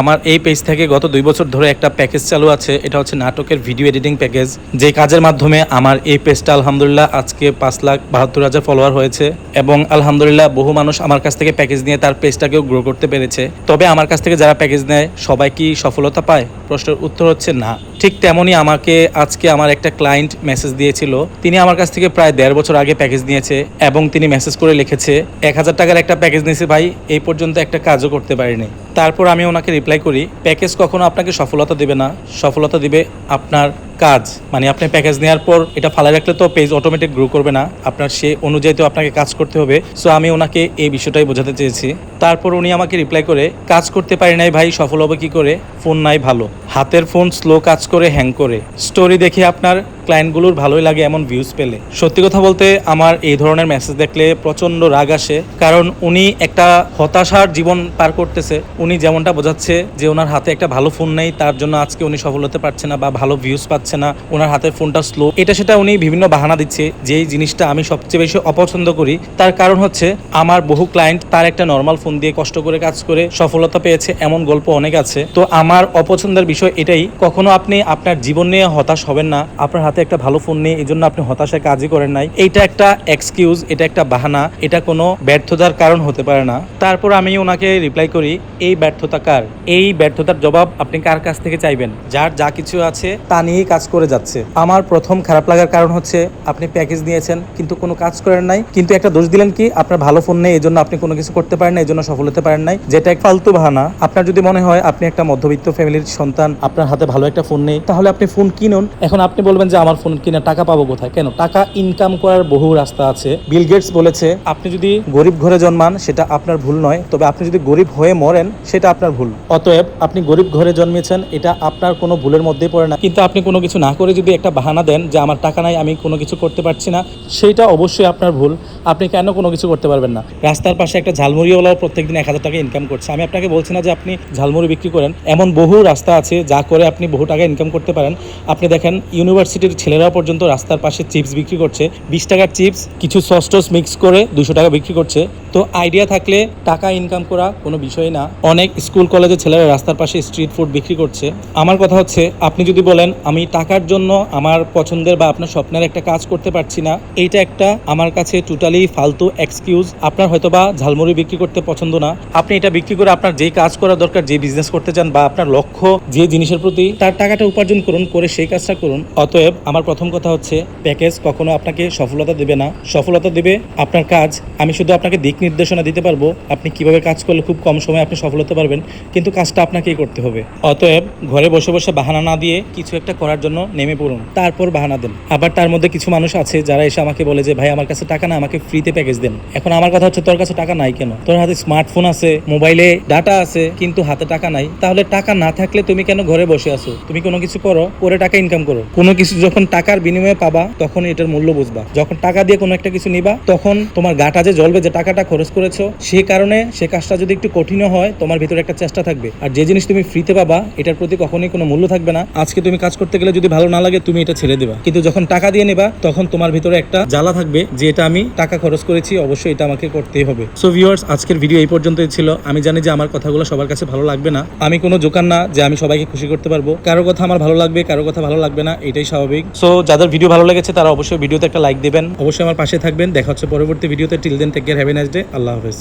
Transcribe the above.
আমার এই পেজ থেকে গত দুই বছর ধরে একটা প্যাকেজ চালু আছে। এটা হচ্ছে নাটকের ভিডিও এডিটিং প্যাকেজ যে কাজের মাধ্যমে আমার এই পেজটা আলহামদুলিল্লাহ আজকে পাঁচ লাখ বাহাত্তর হাজার ফলোয়ার হয়েছে এবং আলহামদুলিল্লাহ বহু মানুষ আমার কাছ থেকে প্যাকেজ নিয়ে তার পেজটাকেও গ্রো করতে পেরেছে। তবে আমার কাছ থেকে যারা প্যাকেজ নেয়, সবাই কি সফলতা পায়? প্রশ্নের উত্তর হচ্ছে না। ঠিক তেমনই আমাকে আজকে আমার একটা ক্লায়েন্ট মেসেজ দিয়েছিল। তিনি আমার কাছ থেকে প্রায় দেড় বছর আগে প্যাকেজ নিয়েছে এবং তিনি মেসেজ করে লিখেছে, এক হাজার টাকার একটা প্যাকেজ নিয়েছে ভাই, এই পর্যন্ত একটা কাজও করতে পারিনি। তারপর আমি ওনাকে রিপ্লাই করি প্যাকেজ কখনো আপনাকে সফলতা দেবে না। সফলতা দিবে আপনার কাজ। মানে আপনি প্যাকেজ নেওয়ার পর এটা ফালাই রাখলে তো পেজ অটোমেটিক গ্রো করবে না। আপনার সে অনুযায়ী তো আপনাকে কাজ করতে হবে। সো আমি ওনাকে এই বিষয়টাই বোঝাতে চেয়েছি। তারপর উনি আমাকে রিপ্লাই করে, কাজ করতে পারি নাই ভাই, সফল হবে কি করে? ফোন নাই ভালো। হাতের ফোন স্লো কাজ করে হ্যাং করে। স্টোরি দেখে আপনার ক্লায়েন্টগুলোর ভালোই লাগে এমন ভিউজ পেলে। সত্যি কথা বলতে আমার এই ধরনের মেসেজ দেখলে প্রচণ্ড রাগ আসে। কারণ উনি একটা হতাশার জীবন পার করতেছে। উনি যেমনটা বোঝাচ্ছে যে ওনার হাতে একটা ভালো ফোন নেই, তার জন্য আজকে উনি সফল হতে পারছে না বা ভালো ভিউজ পাচ্ছে না। ওনার হাতের ফোনটা স্লো এটা সেটা উনি বিভিন্ন বাহানা দিচ্ছে যেই জিনিসটা আমি সবচেয়ে বেশি অপছন্দ করি। তার কারণ হচ্ছে আমার বহু ক্লায়েন্ট তার একটা নর্মাল ফোন দিয়ে কষ্ট করে কাজ করে সফলতা পেয়েছে, এমন গল্প অনেক আছে। তো আমার অপছন্দের বিষয় এটাই, কখনো আপনি আপনার জীবন নিয়ে হতাশ হবেন না, আপনার হাতে একটা ভালো ফোন নেই, এই জন্য আপনি হতাশায় কাজই করেন নাই। এইটা একটা এক্সকিউজ এটা একটা বাহানা, এটা কোনো ব্যর্থতার কারণ হতে পারে না। তারপর আমি ওনাকে রিপ্লাই করি, এই ব্যর্থতা কার? এই ব্যর্থতার জবাব আপনি কার কাছ থেকে চাইবেন? যার যা কিছু আছে, তা নিয়েই কাজ করে যাচ্ছে। আমার প্রথম খারাপ লাগার কারণ হচ্ছে, আপনি প্যাকেজ নিয়েছেন, কিন্তু কোনো কাজ করেন নাই। কিন্তু একটা দোষ দিলেন কি? আপনার ভালো ফোন নেই, এই জন্য আপনি কোনো কিছু করতে পারেন না এই জন্য সফল হতে পারেন নাই। যেটা এক ফালতু বাহানা। আপনার যদি মনে হয়, আপনি একটা মধ্যবিত্ত ফ্যামিলির সন্তান আপনার হাতে ভালো একটা ফোন নেই। তাহলে আপনি ফোন কিনুন। এখন আপনি বলবেন যে, আমার ফোন কিনে টাকা পাবো কোথায়? কেন? টাকা ইনকাম করার বহু রাস্তা আছে। বিল গেটস বলেছে, আপনি যদি গরিব ঘরে জন্মান, সেটা আপনার ভুল নয়। তবে আপনি যদি গরিব হয়ে মরেন, সেটা আপনার ভুল। অতএব আপনি গরিব ঘরে জন্মেছেন, এটা আপনার কোনো ভুলের মধ্যেই পড়ে না। কিন্তু আপনি কোনো কিছু না করে যদি একটা বাহানা দেন যে, আমার টাকা নাই, আমি কোনো কিছু করতে পারছি না সেইটা অবশ্যই আপনার ভুল। আপনি কেন কোনো কিছু করতে পারবেন না? রাস্তার পাশে একটা ঝালমুড়িওয়ালাও প্রত্যেকদিন এক হাজার টাকা ইনকাম করছে। আমি আপনাকে বলছি না যে, আপনি ঝালমুড়ি বিক্রি করেন। এমন বহু রাস্তা আছে যা করে আপনি বহু টাকা ইনকাম করতে পারেন। আপনি দেখেন ইউনিভার্সিটির ছেলেরা পর্যন্ত রাস্তার পাশে চিপস বিক্রি করছে। বিশ টাকার চিপস কিছু সস টস মিক্স করে দুশো টাকা বিক্রি করছে। তো আইডিয়া থাকলে টাকা ইনকাম করা কোনো বিষয় না। অনেক স্কুল কলেজের ছেলেরা রাস্তার পাশে স্ট্রিট ফুড বিক্রি করছে। আমার কথা হচ্ছে, আপনি যদি বলেন, আমি টাকার জন্য আমার পছন্দের বা আপনার স্বপ্নের একটা কাজ করতে পারছি না, এইটা একটা আমার কাছে টোটালি ফালতু এক্সকিউজ আপনার হয়তো বা ঝালমুড়ি বিক্রি করতে পছন্দ না। আপনি এটা বিক্রি করে আপনার যে কাজ করা দরকার, যে বিজনেস করতে চান বা আপনার লক্ষ্য, যে জিনিসের প্রতি তার টাকাটা উপার্জন করুন করে সেই কাজটা করুন। অতএব আমার প্রথম কথা হচ্ছে প্যাকেজ কখনো আপনাকে সফলতা দেবে না। সফলতা দেবে আপনার কাজ। আমি শুধু আপনাকে দিক নির্দেশনা দিতে পারব। আপনি কীভাবে কাজ করলে খুব কম সময়ে আপনি সফল হতে পারবেন কিন্তু কাজটা আপনাকেই করতে হবে। অতএব ঘরে বসে বসে বাহানা না দিয়ে কিছু একটা করার জন্য নেমে পড়ুন। তারপর বাহানা দেন। আবার তার মধ্যে কিছু মানুষ আছে যারা এসে আমাকে বলে যে ভাই আমার কাছে টাকা না আমাকে ফ্রিতে প্যাকেজ দেন। এখন আমার কথা হচ্ছে তোর কাছে টাকা নাই কেন? তোর হাতে স্মার্টফোন আছে মোবাইলে ডাটা আছে কিন্তু হাতে টাকা নাই। তাহলে টাকা না থাকলে তুমি কেন ঘরে বসে আছো। তুমি কোনো কিছু করো, করে টাকা ইনকাম করো। কোনো কিছু যখন টাকার বিনিময়ে পাবা, তখন এটার মূল্য বুঝবা। যখন টাকা দিয়ে কোনো একটা কিছু নিবা, তখন তোমার গাটা যে জ্বলবে, যে টাকাটা খরচ করেছ, সে কারণে সে কাজটা যদি একটু কঠিনও হয়, তোমার ভিতরে একটা চেষ্টা থাকবে। আর যে জিনিস তুমি ফ্রিতে পাবা, এটার প্রতি কখনোই কোনো মূল্য থাকবে না। আজকে তুমি কাজ করতে গেলে যদি ভালো না লাগে, তুমি এটা ছেড়ে দেবা। কিন্তু যখন টাকা দিয়ে নেবা, তখন তোমার ভিতরে একটা জ্বালা থাকবে যে এটা আমি টাকা খরচ করেছি, অবশ্যই এটা আমাকে করতেই হবে। সো ভিউয়ার্স আজকের ভিডিও এই পর্যন্তই ছিল। আমি জানি যে আমার কথাগুলো সবার কাছে ভালো লাগবে না। আমি কোনো জোকান না যে আমি সবাইকে খুশি করতে পারব। কারও কথা আমার ভালো লাগবে কারও কথা ভালো লাগবে না এটাই স্বাভাবিক। সো যাদের ভিডিও ভালো লেগেছে তারা অবশ্যই ভিডিওতে একটা লাইক দেবেন। অবশ্যই আমার পাশে থাকবেন। দেখা হচ্ছে পরবর্তী ভিডিওতে till then take care have nice day আল্লাহ হাফেজ।